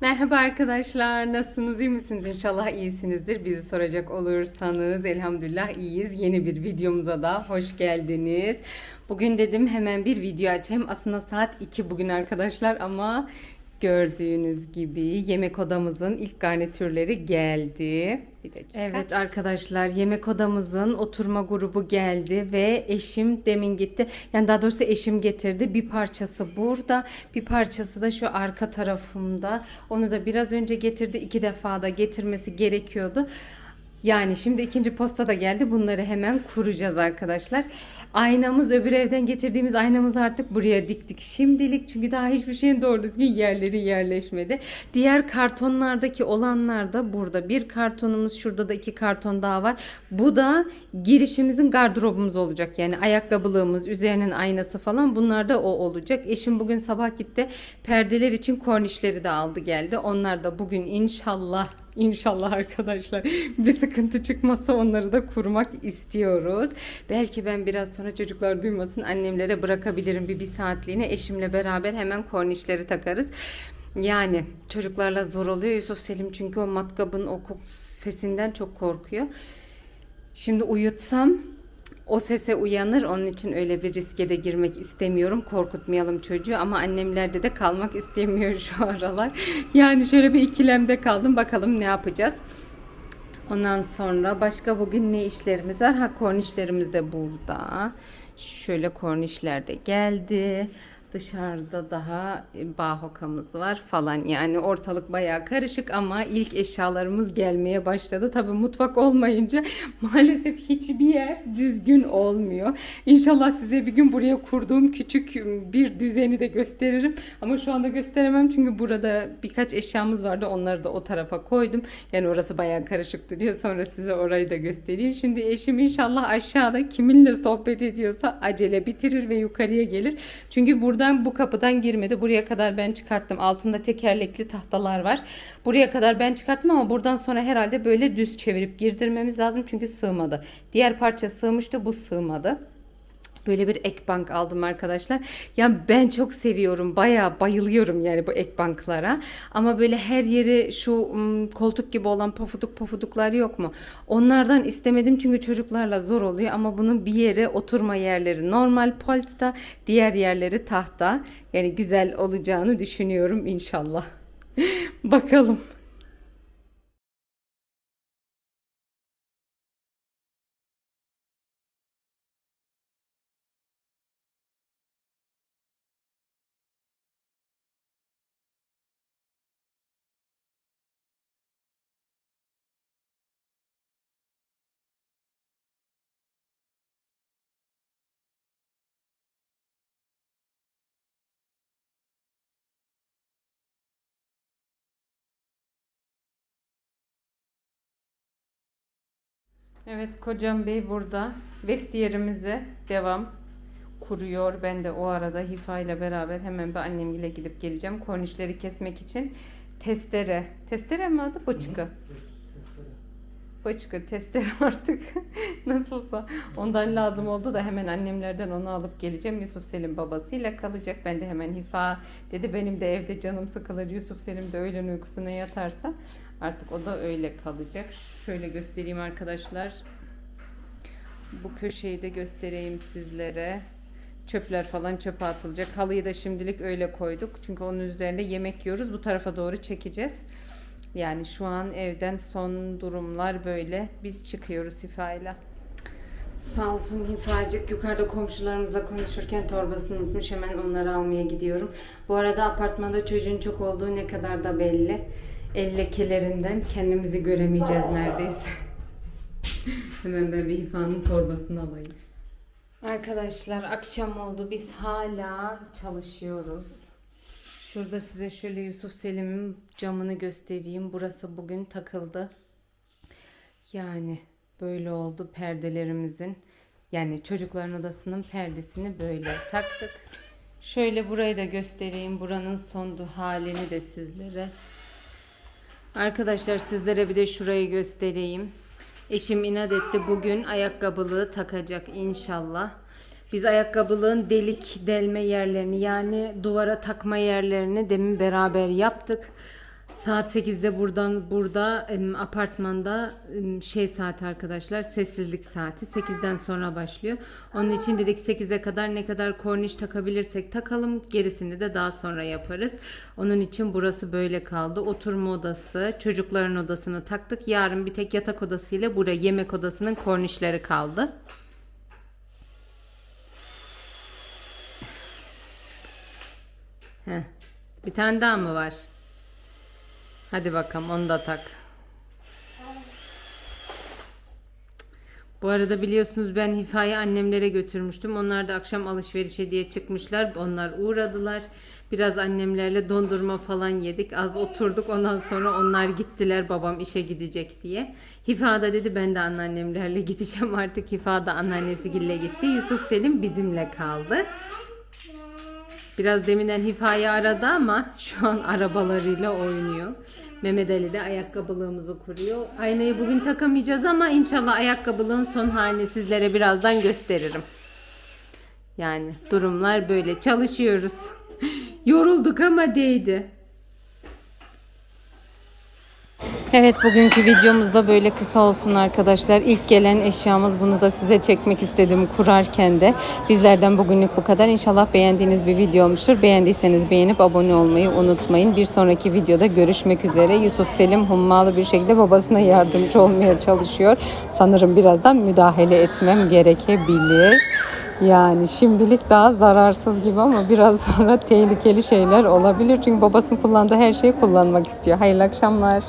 Merhaba arkadaşlar. Nasılsınız? iyi misiniz? İnşallah iyisinizdir. Bizi soracak olursanız elhamdülillah iyiyiz. Yeni bir videomuza da hoş geldiniz. Bugün dedim hemen bir video açayım. Aslında saat 2 bugün arkadaşlar ama gördüğünüz gibi yemek odamızın ilk garnitürleri geldi. Bir dakika. Evet arkadaşlar yemek odamızın oturma grubu geldi ve eşim demin gitti. Yani daha doğrusu eşim getirdi. Bir parçası burada, bir parçası da şu arka tarafımda. Onu da biraz önce getirdi. iki defa da getirmesi gerekiyordu. Yani şimdi ikinci posta da geldi. Bunları hemen kuracağız arkadaşlar. Aynamız öbür evden getirdiğimiz aynamızı artık buraya diktik şimdilik. Çünkü daha hiçbir şeyin doğru düzgün yerleri yerleşmedi. Diğer kartonlardaki olanlar da burada. Bir kartonumuz şurada da iki karton daha var. Bu da girişimizin gardırobumuz olacak. Yani ayakkabılığımız, üzerinin aynası falan bunlar da o olacak. Eşim bugün sabah gitti. Perdeler için kornişleri de aldı geldi. Onlar da bugün inşallah İnşallah arkadaşlar bir sıkıntı çıkmazsa onları da kurmak istiyoruz. Belki ben biraz sonra çocuklar duymasın annemlere bırakabilirim bir bir saatliğine eşimle beraber hemen kornişleri takarız. Yani çocuklarla zor oluyor Yusuf Selim çünkü o matkabın o sesinden çok korkuyor. Şimdi uyutsam o sese uyanır. Onun için öyle bir riske de girmek istemiyorum. Korkutmayalım çocuğu ama annemlerde de kalmak istemiyor şu aralar. Yani şöyle bir ikilemde kaldım. Bakalım ne yapacağız. Ondan sonra başka bugün ne işlerimiz var? Ha kornişlerimiz de burada. Şöyle kornişler de geldi. Dışarıda daha bahokamız var falan. Yani ortalık bayağı karışık ama ilk eşyalarımız gelmeye başladı. Tabii mutfak olmayınca maalesef hiçbir yer düzgün olmuyor. İnşallah size bir gün buraya kurduğum küçük bir düzeni de gösteririm. Ama şu anda gösteremem çünkü burada birkaç eşyamız vardı. Onları da o tarafa koydum. Yani orası bayağı karışık duruyor. Sonra size orayı da göstereyim. Şimdi eşim inşallah aşağıda kiminle sohbet ediyorsa acele bitirir ve yukarıya gelir. Çünkü buradan bu kapıdan girmedi. Buraya kadar ben çıkarttım. Altında tekerlekli tahtalar var. Buraya kadar ben çıkarttım ama buradan sonra herhalde böyle düz çevirip girdirmemiz lazım. Çünkü sığmadı. Diğer parça sığmıştı. Bu sığmadı. Böyle bir ek bank aldım arkadaşlar. Ya ben çok seviyorum. Bayağı bayılıyorum yani bu ek banklara. Ama böyle her yeri şu koltuk gibi olan pofuduk pofuduklar yok mu? Onlardan istemedim çünkü çocuklarla zor oluyor. Ama bunun bir yere oturma yerleri normal polsta, diğer yerleri tahta. Yani güzel olacağını düşünüyorum inşallah. Bakalım. Evet kocam bey burada. Vestiyerimize devam kuruyor. Ben de o arada Hifa ile beraber hemen bir annemle gidip geleceğim. Kornişleri kesmek için testere. Testere mi adı? Bıçkı. Bıçkı, testere artık nasılsa ondan lazım oldu da hemen annemlerden onu alıp geleceğim. Yusuf Selim babasıyla kalacak. Ben de hemen Hifa dedi benim de evde canım sıkılır. Yusuf Selim de öğlen uykusuna yatarsa artık o da öyle kalacak. Şöyle göstereyim arkadaşlar. Bu köşeyi de göstereyim sizlere. Çöpler falan çöpe atılacak. Halıyı da şimdilik öyle koyduk. Çünkü onun üzerinde yemek yiyoruz. Bu tarafa doğru çekeceğiz. Yani şu an evden son durumlar böyle. Biz çıkıyoruz Hifa'yla. Sağ olsun Hifacık yukarıda komşularımızla konuşurken torbasını unutmuş. Hemen onları almaya gidiyorum. Bu arada apartmanda çocuğun çok olduğu ne kadar da belli. El lekelerinden kendimizi göremeyeceğiz neredeyse. Hemen ben bir Hifa'nın torbasını alayım. Arkadaşlar akşam oldu. Biz hala çalışıyoruz. Şurada size şöyle Yusuf Selim'in camını göstereyim. Burası bugün takıldı. Yani böyle oldu perdelerimizin. Yani çocukların odasının perdesini böyle taktık. Şöyle burayı da göstereyim. Buranın son halini de sizlere. Arkadaşlar sizlere bir de şurayı göstereyim. Eşim inat etti bugün ayakkabılığı takacak inşallah. Biz ayakkabılığın delik delme yerlerini yani duvara takma yerlerini demin beraber yaptık. Saat 8'de buradan burada apartmanda şey saati arkadaşlar sessizlik saati 8'den sonra başlıyor. Onun için dedik 8'e kadar ne kadar korniş takabilirsek takalım gerisini de daha sonra yaparız. Onun için burası böyle kaldı. Oturma odası, çocukların odasını taktık. Yarın bir tek yatak odası ile buraya yemek odasının kornişleri kaldı. Heh. Bir tane daha mı var? Hadi bakalım onu da tak. Bu arada biliyorsunuz ben Hifa'yı annemlere götürmüştüm. Onlar da akşam alışverişe diye çıkmışlar. Onlar uğradılar. Biraz annemlerle dondurma falan yedik. Az oturduk. Ondan sonra onlar gittiler babam işe gidecek diye. Hifa da dedi ben de anneannemlerle gideceğim artık. Hifa da anneannesi gille gitti. Yusuf Selim bizimle kaldı. Biraz deminden Hifa'yı aradı ama şu an arabalarıyla oynuyor. Mehmet Ali de ayakkabılığımızı kuruyor. Aynayı bugün takamayacağız ama inşallah ayakkabılığın son halini sizlere birazdan gösteririm. Yani durumlar böyle. Çalışıyoruz. Yorulduk ama değdi. Evet bugünkü videomuz da böyle kısa olsun arkadaşlar. İlk gelen eşyamız bunu da size çekmek istedim kurarken de. Bizlerden bugünlük bu kadar. İnşallah beğendiğiniz bir video olmuştur. Beğendiyseniz beğenip abone olmayı unutmayın. Bir sonraki videoda görüşmek üzere. Yusuf Selim hummalı bir şekilde babasına yardımcı olmaya çalışıyor. Sanırım birazdan müdahale etmem gerekebilir. Yani şimdilik daha zararsız gibi ama biraz sonra tehlikeli şeyler olabilir. Çünkü babasının kullandığı her şeyi kullanmak istiyor. Hayırlı akşamlar.